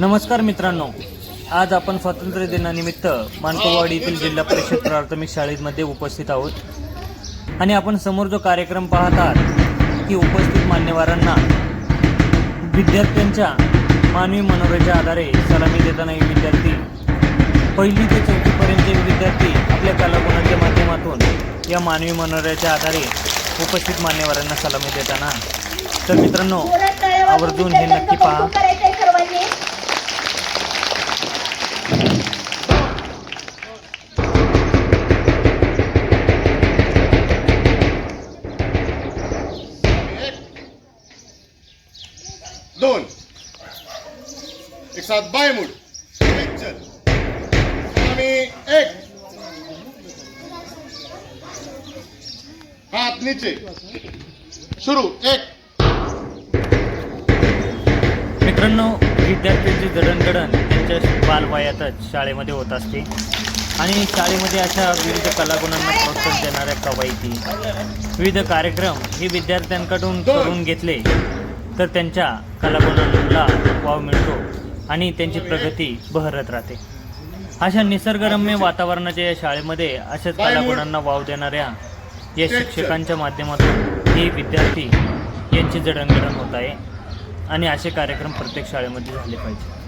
नमस्कार मित्रांनो. आज आपण स्वातंत्र्य दिनानिमित्त मानकोवाडी येथील जिल्हा परिषद प्राथमिक शाळेमध्ये उपस्थित आहोत. आणि आपण समोर जो कार्यक्रम पाहत आहात की उपस्थित मान्यवरांना विद्यार्थ्यांच्या मानवी मनोऱ्याच्या आधारे सलामी देताना हे विद्यार्थी पहिली ते चौथीपर्यंतचे विद्यार्थी आपल्या कलागुणांच्या माध्यमातून या मानवी मनोऱ्याच्या आधारे उपस्थित मान्यवरांना सलामी देताना तर मित्रांनो आवर्जून हे नक्की पहा. एक साथ बाय मूड एक चल आम्ही एक. हात नीचे. सुरू. एक. मित्रांनो विद्यार्थ्यांची जडणघडण त्यांच्या बालवयातच शाळेमध्ये होत असते. आणि शाळेमध्ये अशा विविध कलागुणांना प्रोत्साहन देणाऱ्या कवायती विविध कार्यक्रम हे विद्यार्थ्यांकडून करून घेतले तर त्यांच्या कलागुणांना वाव मिळतो. आणि त्यांची प्रगती बहरत राहते. अशा निसर्गरम्य वातावरणाच्या या शाळेमध्ये अशाच कलागुणांना वाव देणाऱ्या या शिक्षकांच्या माध्यमातून हे विद्यार्थी यांची जडणघडण होत आहे आणि असे कार्यक्रम प्रत्येक शाळेमध्ये झाले पाहिजे.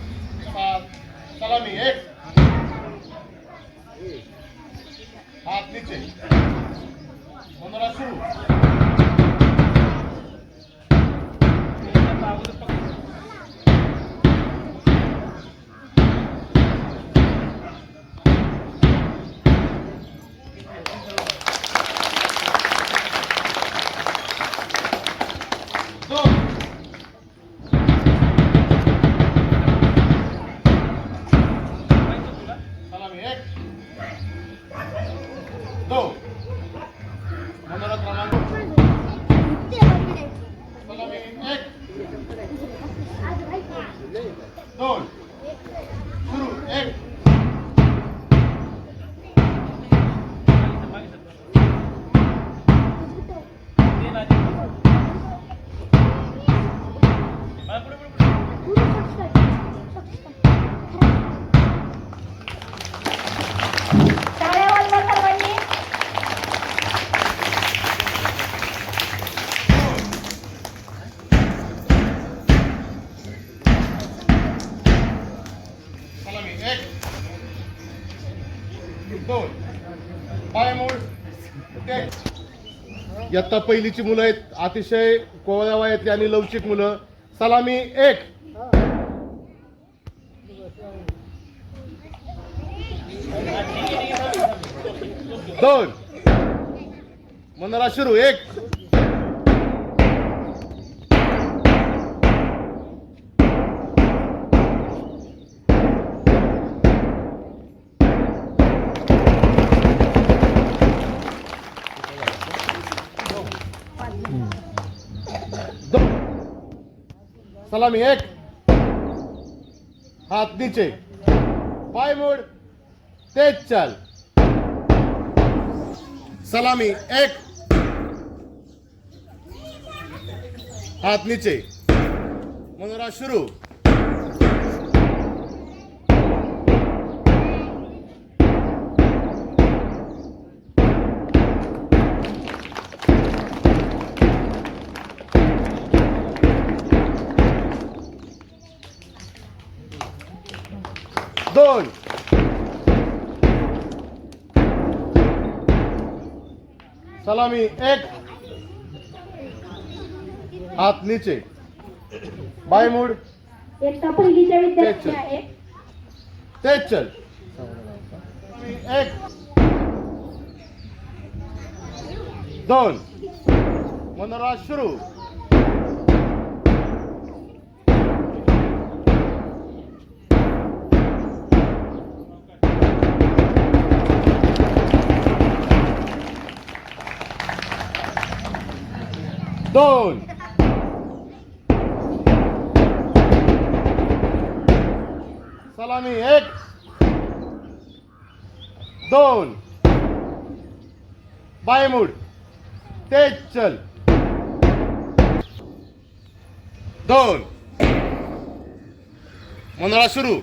दोन पाय इयत्ता पहिलीची मुलं आहेत अतिशय कोवळ्या वयातली आणि लवचिक मुलं. सलामी एक. दोन. मंदरा सुरू. एक. सलामी एक. हात नीचे. पाय मोड. तेज चाल. सलामी एक. हात नीचे. मनोरा शुरू. दोन सलामी एक हात नीचे बाय मूड एकटा पहिलीच्या विद्यार्थी तेच. आहे तेज चल एक दोन मनोरा सुरू दोन. सलामी एक. दोन. बायमूड तेज चल. दोन. मंडळा सुरू.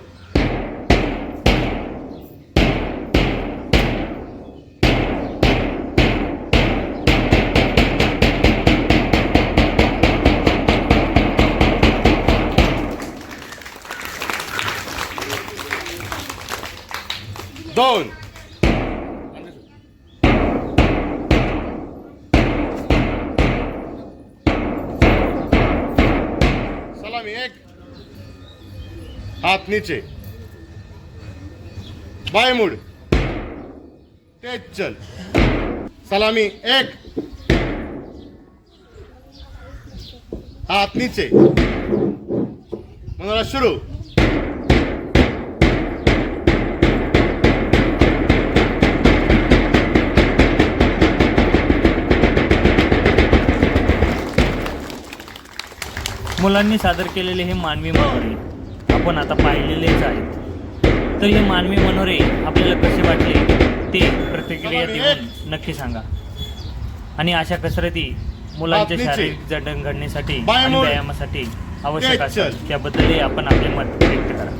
दोन सलामी एक हात नीचे बाय मुड तेज चल सलामी एक हाथ नीचे मनोरा शुरू मुलांनी सादर केलेले हे मानवी मनोरे आपण आता पाहिलेलेच आहेत तर हे मानवी मनोरे आपल्याला कसे वाटले ते प्रतिक्रिया देऊन नक्की सांगा आणि अशा कसरती मुलांच्या. शारीरिक जडणघडणीसाठी बाय आणि. व्यायामासाठी आवश्यक असतात. त्याबद्दलही आपण आपले मत व्यक्त करा